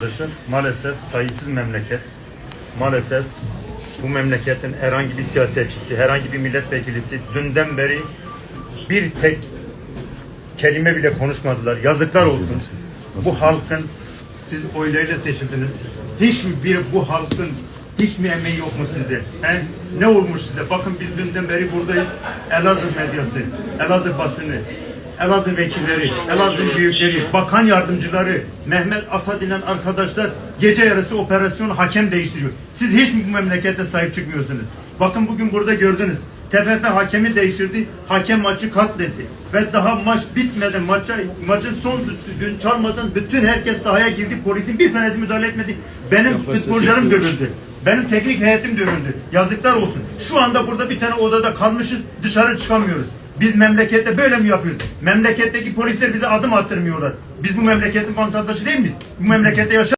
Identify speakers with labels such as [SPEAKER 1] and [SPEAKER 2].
[SPEAKER 1] Arkadaşlar maalesef sahipsiz memleket, maalesef bu memleketin herhangi bir siyasetçisi, herhangi bir milletvekilisi dünden beri bir tek kelime bile konuşmadılar. Yazıklar olsun. Bu halkın siz oylarıyla seçildiniz. Hiç mi bir bu halkın hiç mi emeği yok mu sizde? He? Ne olmuş size? Bakın biz dünden beri buradayız. Elazığ medyası, Elazığ basını, Elazığ vekilleri, Elazığ büyükleri, bakan yardımcıları, Mehmet Ata denen arkadaşlar gece yarısı operasyon hakem değiştiriyor. Siz hiç mi bu memlekete sahip çıkmıyorsunuz? Bakın bugün burada gördünüz. TFF hakemi değiştirdi. Hakem maçı katletti. Ve daha maç bitmeden maça, maçın son gün çalmadan bütün herkes sahaya girdi. Polisin bir tanesi müdahale etmedi. Benim futbolcularım dövüldü. Benim teknik heyetim dövüldü. Yazıklar olsun. Şu anda burada bir tane odada kalmışız. Dışarı çıkamıyoruz. Biz memlekette böyle mi yapıyoruz? Memleketteki polisler bize adım attırmıyorlar. Biz bu memleketin vatandaşı değil miyiz? Bu memlekette yaşa